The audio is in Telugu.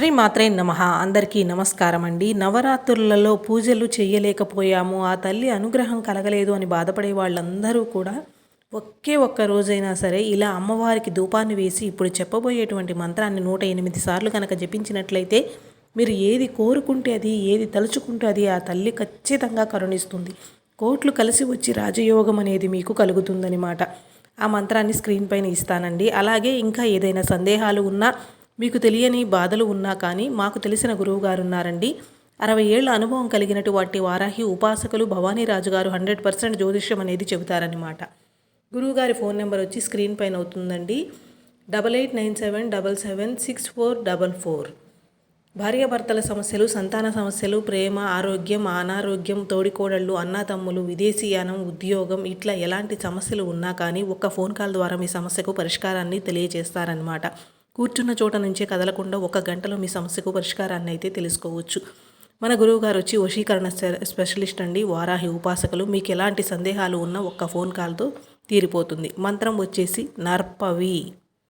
శ్రీ మాత్రే నమ. అందరికీ నమస్కారం అండి నవరాత్రులలో పూజలు చేయలేకపోయాము ఆ తల్లి అనుగ్రహం కలగలేదు అని బాధపడే వాళ్ళందరూ కూడా ఒకే ఒక్క రోజైనా సరే ఇలా అమ్మవారికి ధూపాన్ని వేసి ఇప్పుడు చెప్పబోయేటువంటి మంత్రాన్ని నూట ఎనిమిది సార్లు కనుక జపించినట్లయితే మీరు ఏది కోరుకుంటే అది ఏది తలుచుకుంటే అది ఆ తల్లి ఖచ్చితంగా కరుణిస్తుంది. కోట్లు కలిసి వచ్చి రాజయోగం అనేది మీకు కలుగుతుందనమాట ఆ మంత్రాన్ని స్క్రీన్ పైన ఇస్తానండి. అలాగే ఇంకా ఏదైనా సందేహాలు ఉన్నా మీకు తెలియని బాధలు ఉన్నా కానీ మాకు తెలిసిన గురువు గారు ఉన్నారండి అరవై ఏళ్ళ అనుభవం కలిగినటువంటి వారాహి ఉపాసకులు భవానీ రాజు గారు హండ్రెడ్ పర్సెంట్ జ్యోతిష్యం అనేది చెబుతారనమాట గురువుగారి ఫోన్ నెంబర్ వచ్చి స్క్రీన్ పైన అవుతుందండి. Double eight nine seven double seven six four double four. భార్యాభర్తల సమస్యలు సంతాన సమస్యలు ప్రేమ ఆరోగ్యం అనారోగ్యం తోడికోడళ్ళు అన్నాతమ్ములు విదేశీయానం ఉద్యోగం ఇట్లా ఎలాంటి సమస్యలు ఉన్నా కానీ ఒక్క ఫోన్ కాల్ ద్వారా మీ సమస్యకు పరిష్కారాన్ని తెలియజేస్తారనమాట కూర్చున్న చోట నుంచే కదలకుండా ఒక గంటలో మీ సమస్యకు పరిష్కారాన్ని అయితే తెలుసుకోవచ్చు. మన గురువు గారు వచ్చి వశీకరణ స్పెషలిస్ట్ అండి. వారాహి ఉపాసకులు. మీకు ఎలాంటి సందేహాలు ఉన్నా ఒక్క ఫోన్ కాల్తో తీరిపోతుంది. మంత్రం వచ్చేసి నర్పవి.